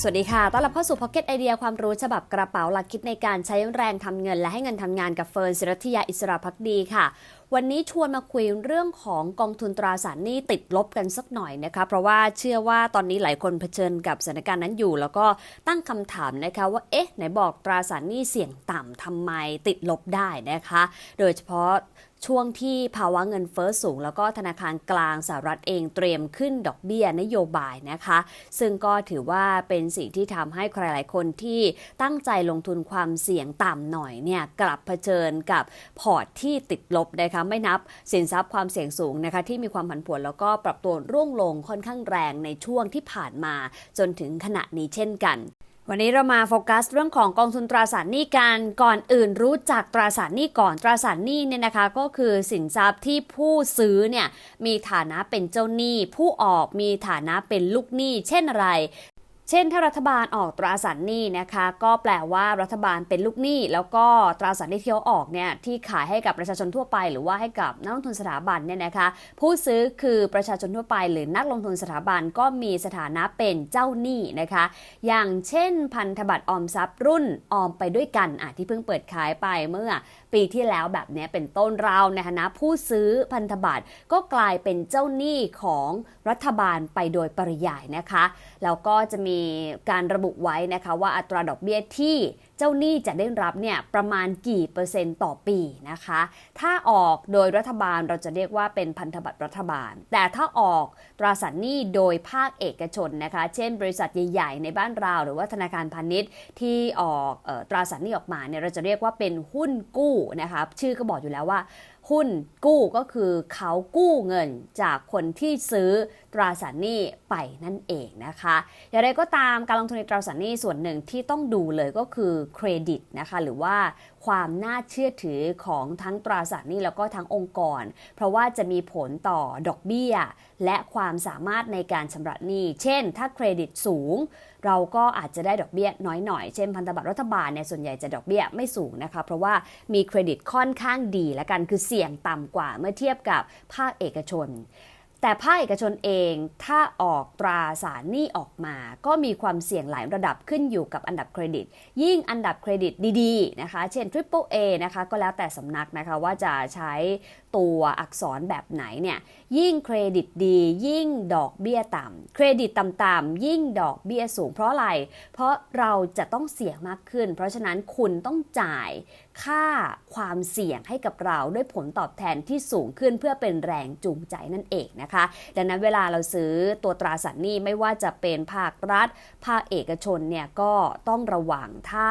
สวัสดีค่ะ ต้อนรับเข้าสู่ Pocket ไอเดียความรู้ฉบับกระเป๋าหลักคิดในการใช้แรงทำเงิน และให้เงินทำงานกับเฟิร์นศิรัทยาอิสระพักดีค่ะ วันนี้ชวนมาคุยเรื่องของกองทุนตราสารหนี้ติดลบกันสักหน่อยนะคะ เพราะว่าเชื่อว่าตอนนี้หลายคนเผชิญกับสถานการณ์นั้นอยู่ แล้วก็ตั้งคำถามนะคะว่า เอ๊ะ ไหนบอกตราสารหนี้เสี่ยงต่ำทำไมติดลบได้นะคะ โดยเฉพาะ ช่วงที่ภาวะเงินเฟ้อสูง แล้วก็ธนาคารกลางสหรัฐเองเตรียมขึ้นดอกเบี้ยนโยบายนะคะ ซึ่งก็ถือว่าเป็นสิ่งที่ทำให้ใครหลายคนที่ตั้งใจลงทุนความเสี่ยงต่ำหน่อยเนี่ยกลับเผชิญกับพอร์ตที่ติดลบนะคะไม่นับสินทรัพย์ความเสี่ยงสูงนะคะที่มีความผันผวนแล้วก็ปรับตัวร่วงลงค่อนข้างแรงในช่วงที่ผ่านมาจนถึงขณะนี้เช่นกัน วันนี้เรามาโฟกัสเรื่องของกองทุนตราสารหนี้กันก่อนอื่นรู้จักตราสารหนี้ก่อนตราสารหนี้เนี่ยนะคะก็คือสินทรัพย์ที่ผู้ซื้อเนี่ยมีฐานะเป็นเจ้าหนี้ ผู้ออกมีฐานะเป็นลูกหนี้ เช่นอะไร เช่นถ้ารัฐบาลออกตราสารหนี้นะคะ ก็แปลว่ารัฐบาลเป็นลูกหนี้ แล้วก็ตราสารหนี้ที่เขาออกเนี่ยที่ขายให้กับประชาชนทั่วไป หรือว่าให้กับนักลงทุนสถาบันเนี่ยนะคะ ผู้ซื้อคือประชาชนทั่วไป หรือนักลงทุนสถาบันก็มีสถานะเป็นเจ้าหนี้นะคะ อย่างเช่น พันธบัตรออมทรัพย์รุ่นออมไปด้วยกันอะที่เพิ่งเปิดขายไปเมื่อปีที่แล้วแบบนี้เป็นต้นเราในฐานะผู้ซื้อพันธบัตรก็กลายเป็นเจ้าหนี้ของรัฐบาลไปโดยปริยายนะคะแล้วก็จะมีการระบุไว้นะคะว่าอัตราดอกเบี้ยที่เจ้าหนี้จะได้รับเนี่ยประมาณกี่เปอร์เซ็นต์ต่อปีนะคะ ถ้าออกโดยรัฐบาลเราจะเรียกว่าเป็นพันธบัตรรัฐบาล แต่ถ้าออกตราสารหนี้โดยภาคเอกชนนะคะ เช่น บริษัทใหญ่ๆ ในบ้านเรา หรือว่าธนาคารพาณิชย์ที่ออกออตราสารหนี้ออกมาเนี่ยเราจะเรียกว่าเป็นหุ้นกู้นะคะ ชื่อก็บอกอยู่แล้วว่า หุ้นกู้ก็คือเขากู้เงินจากคนที่ซื้อตราสารหนี้ไปนั่นเองนะคะ อย่างไรก็ตามการลงทุนในตราสารหนี้ส่วนหนึ่งที่ต้องดูเลยก็คือเครดิตนะคะหรือว่า ความน่าเชื่อถือของทั้งตราสารหนี้แล้วก็ทั้งองค์กร เพราะว่าจะมีผลต่อดอกเบี้ย และความสามารถในการชำระหนี้ เช่น ถ้าเครดิตสูง เราก็อาจจะได้ดอกเบี้ยน้อยหน่อย เช่นพันธบัตรรัฐบาลเนี่ยส่วนใหญ่จะดอกเบี้ยไม่สูงนะคะ เพราะว่ามีเครดิตค่อนข้างดีและกันคือเสี่ยงต่ำกว่าเมื่อเทียบกับภาคเอกชน แต่ภาคเอกชนเองถ้าออกตราสารหนี้ออกมา ก็มีความเสี่ยงหลายระดับขึ้นอยู่กับอันดับเครดิต ยิ่งอันดับเครดิตดีๆนะคะ เช่น Triple A นะคะก็แล้วแต่สำนักนะคะว่าจะใช้ตัวอักษรแบบไหนเนี่ยยิ่งเครดิตดี ยิ่งดอกเบี้ยต่ำเครดิตต่ำๆยิ่งดอกเบี้ยสูงเพราะอะไร เพราะเราจะต้องเสี่ยงมากขึ้น เพราะฉะนั้นคุณต้องจ่าย ค่าความเสี่ยงให้กับเราด้วยผลตอบแทนที่สูงขึ้นเพื่อเป็นแรงจูงใจนั่นเองนะคะ ดังนั้นเวลาเราซื้อตัวตราสารหนี้ไม่ว่าจะเป็นภาครัฐ ภาคเอกชนเนี่ยก็ต้องระวังถ้า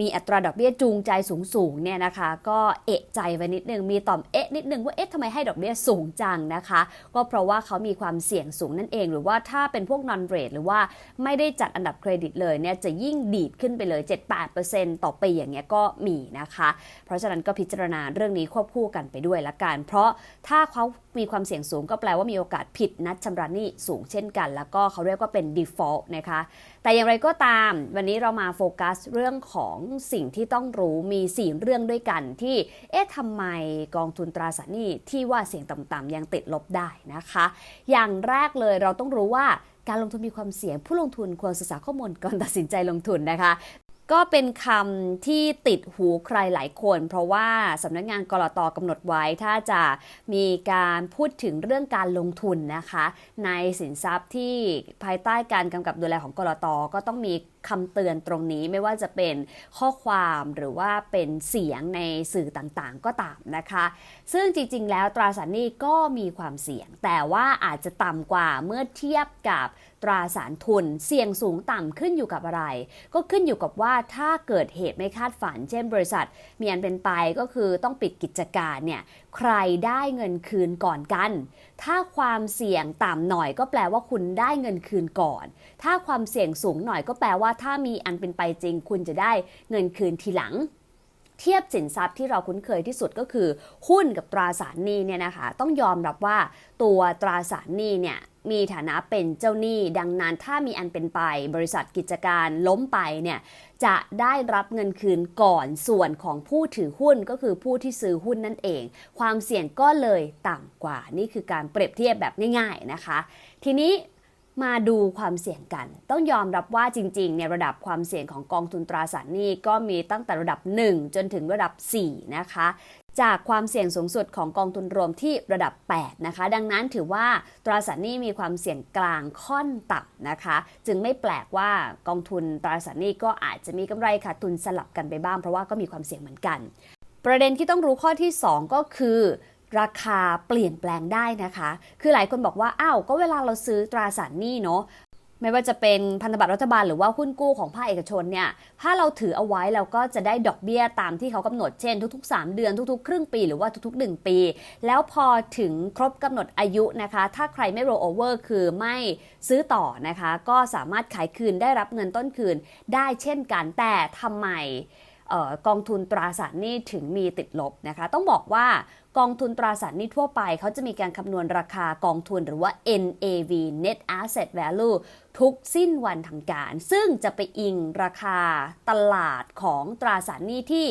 มีอัตราดอกเบี้ยจูงใจสูงๆเนี่ยนะคะ ก็เอะใจไว้นิดนึงมีต่อมเอ๊ะนิดนึงว่าเอ๊ะทำไมให้ดอกเบี้ยสูงจังนะคะ ก็เพราะว่าเขามีความเสี่ยงสูงนั่นเอง หรือว่าถ้าเป็นพวก non rate หรือว่าไม่ได้จัดอันดับเครดิตเลยเนี่ยจะยิ่งดีดขึ้นไปเลย 7-8%ต่อปีอย่างเงี้ยก็มีนะคะ เพราะฉะนั้นก็พิจารณาเรื่องนี้ควบคู่กันไปด้วยละกันเพราะถ้าเขา มีความเสี่ยงสูงก็แปลว่ามีโอกาสผิดนัดชำระหนี้สูงเช่นกัน แล้วก็เขาเรียกว่าเป็น default นะคะ แต่อย่างไรก็ตาม วันนี้เรามาโฟกัสเรื่องของสิ่งที่ต้องรู้มี 4 เรื่องด้วยกันที่ เอ๊ะทำไมกองทุนตราสารหนี้ที่ว่าเสี่ยงต่ำๆยังติดลบได้นะคะ อย่างแรกเลยเราต้องรู้ว่าการลงทุนมีความเสี่ยง ผู้ลงทุนควรศึกษาข้อมูลก่อนตัดสินใจลงทุนนะคะ ก็เป็นคำที่ติดหูใครหลายคน เพราะว่าสำนักงานกรตกำหนดไว้ถ้าจะมีการพูดถึงเรื่องการลงทุนนะคะ ในสินทรัพย์ที่ภายใต้การกำกับดูแลของกรตก็ต้องมีคำเตือนตรงนี้ไม่ว่าจะเป็นข้อความหรือว่าเป็นเสียงในสื่อต่างๆ ก็ตามนะคะ ซึ่งจริงๆ แล้วตราสารหนี้ก็มีความเสี่ยง แต่ว่าอาจจะต่ำกว่าเมื่อเทียบกับตราสารทุน เสี่ยงสูงต่ำขึ้นอยู่กับอะไร ก็ขึ้นอยู่กับว่าถ้าเกิดเหตุไม่คาดฝัน เช่นบริษัท มีอันเป็นไปก็คือต้องปิดกิจการเนี่ยใครได้เงินคืนก่อนกัน ถ้าความเสี่ยงต่ำหน่อยก็แปลว่าคุณได้เงินคืนก่อน ถ้าความเสี่ยงสูงหน่อยก็แปลว่าถ้ามีอันเป็นไปจริง คุณจะได้เงินคืนทีหลังเทียบสินทรัพย์ที่เราคุ้นเคยที่สุดก็คือหุ้นกับตราสารหนี้เนี่ยนะคะต้องยอมรับว่าตัวตราสารหนี้เนี่ย มีฐานะเป็นเจ้าหนี้ ดังนั้นถ้ามีอันเป็นไป บริษัทกิจการล้มไปเนี่ยจะได้รับเงินคืนก่อนส่วนของผู้ถือหุ้นก็คือผู้ที่ซื้อหุ้นนั่นเอง ความเสี่ยงก็เลยต่ำกว่า นี่คือการเปรียบเทียบแบบง่าย ๆนะคะ ทีนี้มาดูความเสี่ยงกัน ต้องยอมรับว่าจริงๆเนี่ยระดับความเสี่ยงของกองทุนตราสารหนี้ก็มีตั้งแต่ระดับ 1 จนถึงระดับ 4 นะคะ จากความเสี่ยงสูงสุดของกองทุนรวมที่ระดับ 8 นะคะ ดังนั้นถือว่าตราสารหนี้มีความเสี่ยงกลางค่อนต่ำนะคะ จึงไม่แปลกว่ากองทุนตราสารหนี้ก็อาจจะมีกำไรขาดทุนสลับกันไปบ้างเพราะว่าก็มีความเสี่ยงเหมือนกัน ประเด็นที่ต้องรู้ข้อที่ 2 ก็คือราคาเปลี่ยนแปลงได้นะคะ คือหลายคนบอกว่า อ้าว ก็เวลาเราซื้อตราสารหนี้เนาะ ไม่ว่าจะเป็นพันธบัตรรัฐบาลหรือว่าหุ้นกู้ของภาคเอกชนเนี่ย ถ้าเราถือเอาไว้เราก็จะได้ดอกเบี้ยตามที่เขากำหนดเช่นทุก ๆ 3 เดือนทุก ๆ ครึ่งปีหรือว่าทุก ๆ 1 ปี แล้วพอถึงครบกำหนดอายุนะคะ ถ้าใครไม่ roll over คือไม่ซื้อต่อนะคะ ก็สามารถขายคืนได้รับเงินต้นคืนได้เช่นกันแต่ทำไมออกองทุนตราสารหนี้ถึงมีติดลบนะคะ ต้องบอกว่า กองทุนตราสารหนี้ทั่วไป เขาจะมีการคำนวณราคากองทุนหรือว่า NAV Net Asset Value ทุกสิ้นวันทำการ ซึ่งจะไปอิงราคาตลาดของตราสารหนี้ที่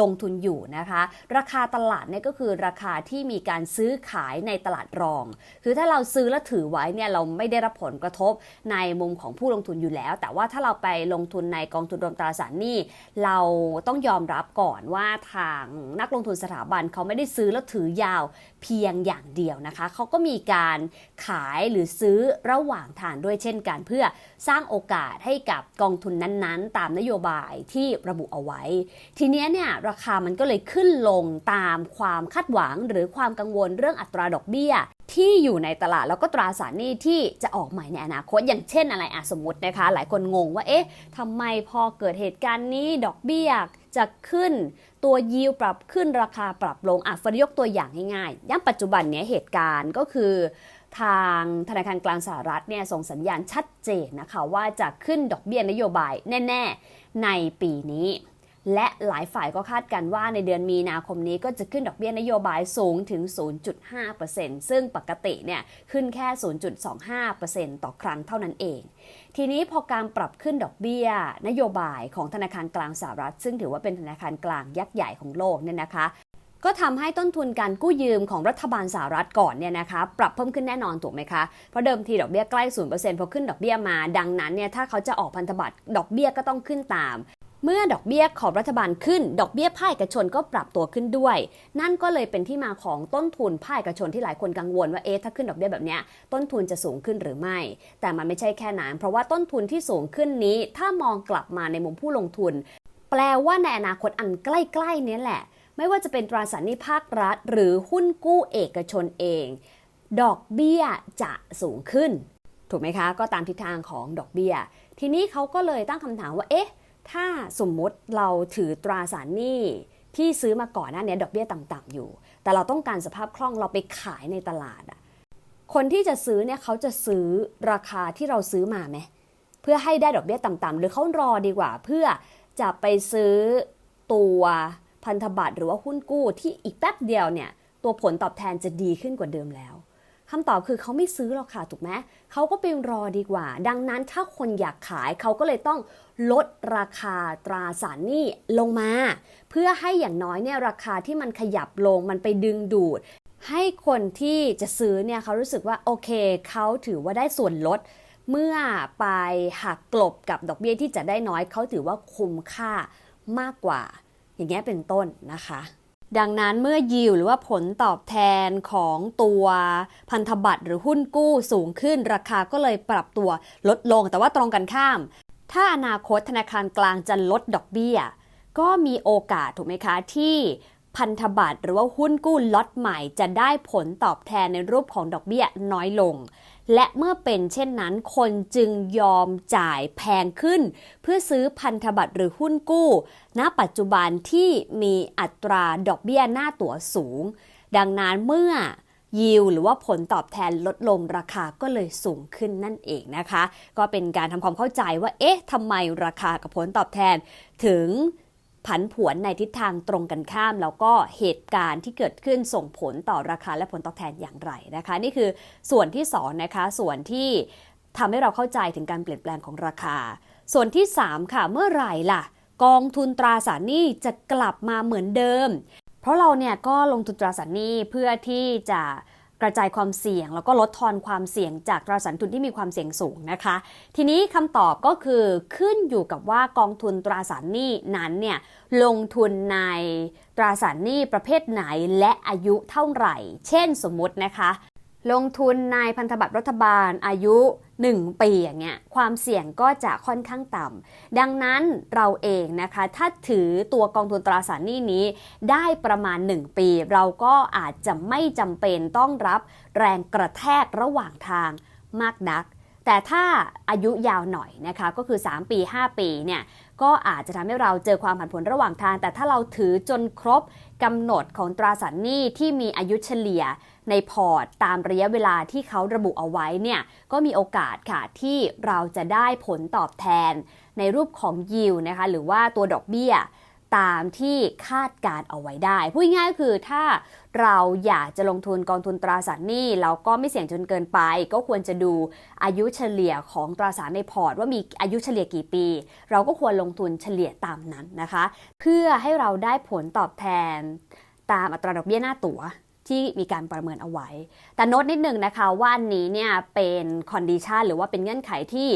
ลงทุนอยู่นะคะ ราคาตลาดเนี่ยก็คือราคาที่มีการซื้อขายในตลาดรอง คือถ้าเราซื้อแล้วถือไว้เนี่ยเราไม่ได้รับผลกระทบในมุมของผู้ลงทุนอยู่แล้ว แต่ว่าถ้าเราไปลงทุนในกองทุนรวมตราสารหนี้ เราต้องยอมรับก่อนว่าทางนักลงทุนสถาบันเขาไม่ได้ซื้อแล้วถือยาวเพียงอย่างเดียวนะคะ เขาก็มีการขายหรือซื้อระหว่างทางด้วยเช่นกัน เพื่อสร้างโอกาสให้กับกองทุนนั้นๆ ตามนโยบายที่ระบุเอาไว้ ทีเนี้ยเนี่ยราคามันก็เลยขึ้นลงตามความคาดหวังหรือความกังวลเรื่องอัตราดอกเบี้ยที่อยู่ในตลาดแล้วก็ตราสารหนี้ที่จะออกใหม่ในอนาคต อย่างเช่นอะไรอะสมมตินะคะ หลายคนงงว่าเอ๊ะทำไมพอเกิดเหตุการณ์นี้ดอกเบี้ย จะขึ้นตัวยิวปรับขึ้นราคาปรับลงอะฟรยกตัวอย่างง่ายๆย่างปัจจุบันเนี้ยเหตุการณ์ก็คือทางธนาคารกลางสหรัฐเนี่ยส่งสัญญาณชัดเจนนะคะว่าจะขึ้นดอกเบี้ยนโยบายแน่ ๆ ในปีนี้ และหลายฝ่ายก็คาดกันว่าในเดือนมีนาคมนี้ก็จะขึ้นดอกเบี้ยนโยบายสูงถึง 0.5%ซึ่งปกติเนี่ยขึ้นแค่ 0.25%ต่อครั้งเท่านั้นเอง ทีนี้พอการปรับขึ้นดอกเบี้ย นโยบายของธนาคารกลางสหรัฐ ซึ่งถือว่าเป็นธนาคารกลางยักษ์ใหญ่ของโลกเนี่ยนะคะก็ทำให้ต้นทุนการกู้ยืมของรัฐบาลสหรัฐก่อนเนี่ยนะคะปรับเพิ่มขึ้นแน่นอนถูกไหมคะ เพราะเดิมทีดอกเบี้ยใกล้ศูนย์เปอร์เซ็นต์พอขึ้นดอกเบี้ยมา ดังนั้นเนี่ยถ้าเขาจะออกพันธบัตรดอกเบี้ยก็ต้องขึ้นตาม เมื่อดอกเบี้ยของรัฐบาลขึ้น ดอกเบี้ยภาคเอกชนก็ปรับตัวขึ้นด้วย นั่นก็เลยเป็นที่มาของต้นทุนภาคเอกชนที่หลายคนกังวลว่าเอ๊ะถ้าขึ้นดอกเบี้ยแบบนี้ต้นทุนจะสูงขึ้นหรือไม่ แต่มันไม่ใช่แค่นั้นเพราะว่าต้นทุนที่สูงขึ้นนี้ ถ้ามองกลับมาในมุมผู้ลงทุน แปลว่าในอนาคตอันใกล้ๆนี้แหละ ไม่ว่าจะเป็นตราสารหนี้ภาครัฐ หรือหุ้นกู้เอกชนเอง ดอกเบี้ยจะสูงขึ้น ถูกไหมคะ ก็ตามทิศทางของดอกเบี้ย ทีนี้เขาก็เลยตั้งคำถามว่าเอ๊ะ ถ้าสมมุติเราถือตราสารหนี้ที่ซื้อมาก่อนหน้านี้ดอกเบี้ยต่ำๆอยู่ แต่เราต้องการสภาพคล่องเราไปขายในตลาดอะคนที่จะซื้อเนี่ยเขาจะซื้อราคาที่เราซื้อมาไหมเพื่อให้ได้ดอกเบี้ยต่ำๆหรือเขารอดีกว่า เพื่อจะไปซื้อตัวพันธบัตรหรือว่าหุ้นกู้ที่อีกแป๊บเดียวเนี่ยตัวผลตอบแทนจะดีขึ้นกว่าเดิมแล้ว คำตอบคือเขาไม่ซื้อหรอกค่ะถูกไหมเขาก็ไปรอดีกว่า ดังนั้นถ้าคนอยากขายเขาก็เลยต้องลดราคาตราสารหนี้ลงมา เพื่อให้อย่างน้อยเนี่ยราคาที่มันขยับลงมันไปดึงดูด ให้คนที่จะซื้อเนี่ยเขารู้สึกว่าโอเคเขาถือว่าได้ส่วนลดเมื่อไปหักกลบกับดอกเบี้ยที่จะได้น้อยเขาถือว่าคุ้มค่ามากกว่า อย่างเงี้ยเป็นต้นนะคะ ดังนั้นเมื่อยิวหรือว่าผลตอบแทนของตัวพันธบัตรหรือหุ้นกู้สูงขึ้น ราคาก็เลยปรับตัวลดลงแต่ว่าตรงกันข้าม ถ้าอนาคตธนาคารกลางจะลดดอกเบี้ย ก็มีโอกาสถูกไหมคะที่ พันธบัตรหรือว่าหุ้นกู้ล็อตใหม่จะได้ผลตอบแทนในรูปของดอกเบี้ยน้อยลง และเมื่อเป็นเช่นนั้นคนจึงยอมจ่ายแพงขึ้น เพื่อซื้อพันธบัตรหรือหุ้นกู้ ณ ปัจจุบันที่มีอัตราดอกเบี้ยหน้าตั๋วสูง ดังนั้นเมื่อยิวหรือว่าผลตอบแทนลดลงราคาก็เลยสูงขึ้นนั่นเองนะคะ ก็เป็นการทำความเข้าใจว่าเอ๊ะทำไมราคากับผลตอบแทนถึง ผันผวนในทิศทางตรงกันข้าม แล้วก็เหตุการณ์ที่เกิดขึ้นส่งผลต่อราคาและผลตอบแทนอย่างไรนะคะ นี่คือส่วนที่สองนะคะส่วนที่ทำให้เราเข้าใจถึงการเปลี่ยนแปลงของราคา ส่วนที่ 3 ค่ะเมื่อไหร่ล่ะ กองทุนตราสารหนี้จะกลับมาเหมือนเดิม เพราะเราเนี่ยก็ลงทุนตราสารหนี้เพื่อที่จะ กระจายความเสี่ยง แล้วก็ลดทอนความเสี่ยงจากตราสารทุนที่มีความเสี่ยงสูงนะคะ ทีนี้คำตอบก็คือขึ้นอยู่กับว่ากองทุนตราสารหนี้นั้นเนี่ยลงทุนในตราสารหนี้ประเภทไหนและอายุเท่าไหร่ เช่นสมมุตินะคะ ลงทุนในพันธบัตรรัฐบาลอายุ 1 ปีอย่างเงี้ยความเสี่ยงก็จะค่อนข้างต่ำดังนั้นเราเองนะคะ ถ้าถือตัวกองทุนตราสารหนี้นี้ได้ประมาณ 1 ปี เราก็อาจจะไม่จำเป็นต้องรับแรงกระแทกระหว่างทางมากนัก แต่ถ้าอายุยาวหน่อยนะคะก็คือ 3 ปี 5 ปีเนี่ยก็อาจจะทำให้เราเจอความผันผวนระหว่างทาง แต่ถ้าเราถือจนครบกำหนดของตราสารหนี้ที่มีอายุเฉลี่ยในพอร์ตตามระยะเวลาที่เขาระบุเอาไว้เนี่ยก็มีโอกาสค่ะที่เราจะได้ผลตอบแทนในรูปของยิวนะคะหรือว่าตัวดอกเบี้ย ตามที่คาดการเอาไว้ได้ พูดง่ายๆก็คือถ้าเราอยากจะลงทุนกองทุนตราสารหนี้แล้วก็ไม่เสี่ยงจนเกินไป ก็ควรจะดูอายุเฉลี่ยของตราสารในพอร์ต ว่ามีอายุเฉลี่ยกี่ปี เราก็ควรลงทุนเฉลี่ยตามนั้นนะคะ เพื่อให้เราได้ผลตอบแทนตามอัตราดอกเบี้ยหน้าตั๋วที่มีการประเมินเอาไว้ แต่โน้ตนิดนึงนะคะว่าอันนี้เนี่ยเป็นคอนดิชันหรือว่าเป็นเงื่อนไขที่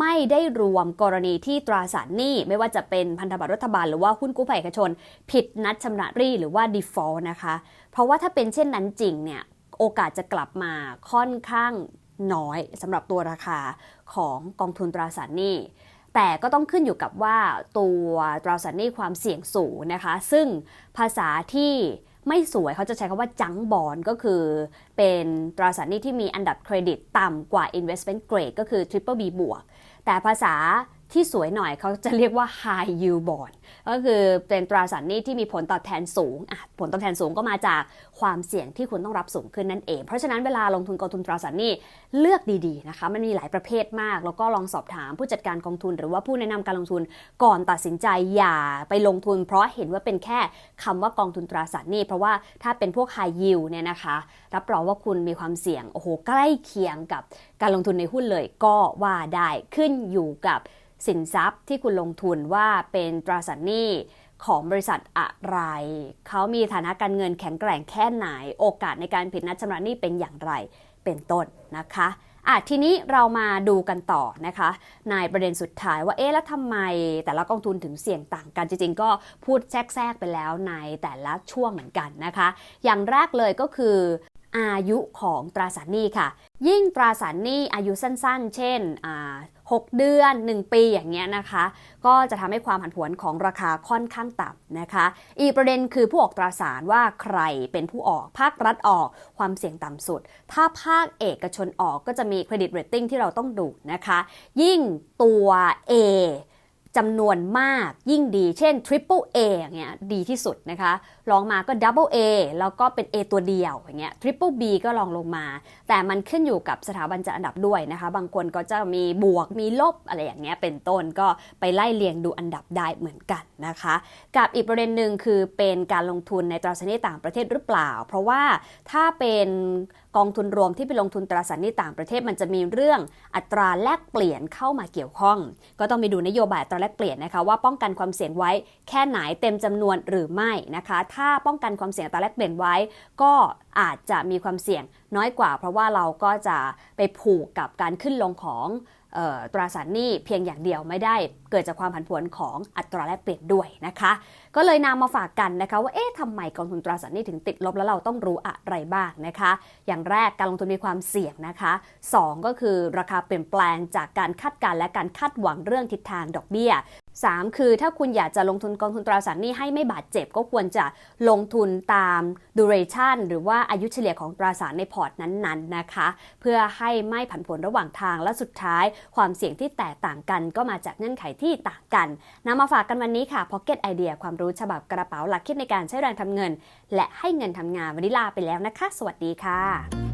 ไม่ได้รวมกรณีที่ตราสารหนี้ ไม่ว่าจะเป็นพันธบัตรรัฐบาลหรือว่าหุ้นกู้ภัยเอกชน ผิดนัดชำระหนี้หรือว่า default นะคะ เพราะว่าถ้าเป็นเช่นนั้นจริงเนี่ยโอกาสจะกลับมาค่อนข้างน้อยสำหรับตัวราคาของกองทุนตราสารหนี้แต่ก็ต้องขึ้นอยู่กับว่าตัวตราสารหนี้ความเสี่ยงสูงนะคะ ซึ่งภาษาที่ไม่สวยเขาจะใช้คำว่าจังบอลก็คือ เป็นตราสารหนี้ที่มีอันดับเครดิตต่ำกว่า investment grade ก็คือ triple B บวก แต่ภาษา ที่สวยหน่อยเขาจะเรียกว่า high yield bond ก็คือเป็นตราสารหนี้ที่มีผลตอบแทนสูง ผลตอบแทนสูงก็มาจากความเสี่ยงที่คุณต้องรับสูงขึ้นนั่นเอง เพราะฉะนั้นเวลาลงทุนกองทุนตราสารหนี้เลือกดีๆนะคะ มันมีหลายประเภทมาก แล้วก็ลองสอบถามผู้จัดการกองทุน หรือว่าผู้แนะนำการลงทุนก่อนตัดสินใจอย่าไปลงทุน เพราะเห็นว่าเป็นแค่คำว่ากองทุนตราสารหนี้ เพราะว่าถ้าเป็นพวก high yield เนี่ยนะคะรับรองว่าคุณมีความเสี่ยงโอ้โหใกล้เคียงกับการลงทุนในหุ้นเลยก็ว่าได้ขึ้นอยู่กับ สินทรัพย์ที่คุณลงทุนว่าเป็นตราสารหนี้ของบริษัทอะไร เขามีฐานะการเงินแข็งแกร่งแค่ไหน โอกาสในการผิดนัดชำระหนี้เป็นอย่างไร เป็นต้นนะคะอะทีนี้เรามาดูกันต่อนะคะในประเด็นสุดท้ายว่าเอ๊ะแล้วทำไมแต่ละกองทุนถึงเสี่ยงต่างกันจริงๆ ก็พูดแทรกๆไปแล้วในแต่ละช่วงเหมือนกันนะคะ อย่างแรกเลยก็คืออายุของตราสารหนี้ค่ะ ยิ่งตราสารหนี้อายุสั้นๆ เช่นอ่า 6 เดือน 1 ปีอย่างเงี้ยนะคะ ก็จะทำให้ความผันผวนของราคาค่อนข้างต่ำนะคะ อีกประเด็นคือผู้ออกตราสารว่าใครเป็นผู้ออกภาครัฐออกความเสี่ยงต่ำสุด ถ้าภาคเอกชนออกก็จะมีเครดิตเรตติ้งที่เราต้องดูนะคะ ยิ่งตัว A จำนวนมากยิ่งดีเช่น Triple A อย่างเงี้ยดีที่สุดนะคะลองมาก็ Double A แล้วก็เป็น A ตัวเดียวอย่างเงี้ย Triple B ก็ลองลงมา แต่มันขึ้นอยู่กับสถาบันจัดอันดับด้วยนะคะ บางคนก็จะมีบวกมีลบอะไรอย่างเงี้ยเป็นต้นก็ไปไล่เรียงดูอันดับได้เหมือนกันนะคะ กับอีกประเด็นหนึ่งคือเป็นการลงทุนในตราสารหนี้ต่างประเทศหรือเปล่า เพราะว่าถ้าเป็น กองทุนรวมที่ไปลงทุนตราสารหนี้ต่างประเทศมันจะมีเรื่องอัตราแลกเปลี่ยนเข้ามาเกี่ยวข้อง ก็ต้องไปดูนโยบายอัตราแลกเปลี่ยนนะคะว่าป้องกันความเสี่ยงไว้แค่ไหนเต็มจำนวนหรือไม่นะคะ ถ้าป้องกันความเสี่ยงอัตราแลกเปลี่ยนไว้ ก็อาจจะมีความเสี่ยงน้อยกว่า เพราะว่าเราก็จะไปผูกกับการขึ้นลงของ ตราสารหนี้เพียงอย่างเดียวไม่ได้เกิดจากความผันผวนของอัตราแลกเปลี่ยนด้วยนะคะ ก็เลยนำมาฝากกันนะคะว่าเอ๊ะทำไมกองทุนตราสารหนี้ถึงติดลบแล้วเราต้องรู้อะไรบ้างนะคะ อย่างแรกการลงทุนมีความเสี่ยงนะคะสองก็คือราคาเปลี่ยนแปลงจากการคาดการณ์และการคาดหวังเรื่องทิศทางดอกเบี้ย 3 คือถ้าคุณอยากจะลงทุนกองทุนตราสารหนี้ให้ไม่บาดเจ็บ ก็ควรจะลงทุนตาม duration หรือว่าอายุเฉลี่ยของตราสารในพอร์ตนั้นๆนะคะ เพื่อให้ไม่ผันผวนระหว่างทางและสุดท้าย ความเสี่ยงที่แตกต่างกัน ก็มาจากเงื่อนไขที่ต่างกันนำมาฝากกันวันนี้ค่ะ Pocket Idea ความรู้ฉบับกระเป๋าหลักคิดในการใช้แรงทำเงิน และให้เงินทำงานวันนี้ลาไปแล้วนะคะ สวัสดีค่ะ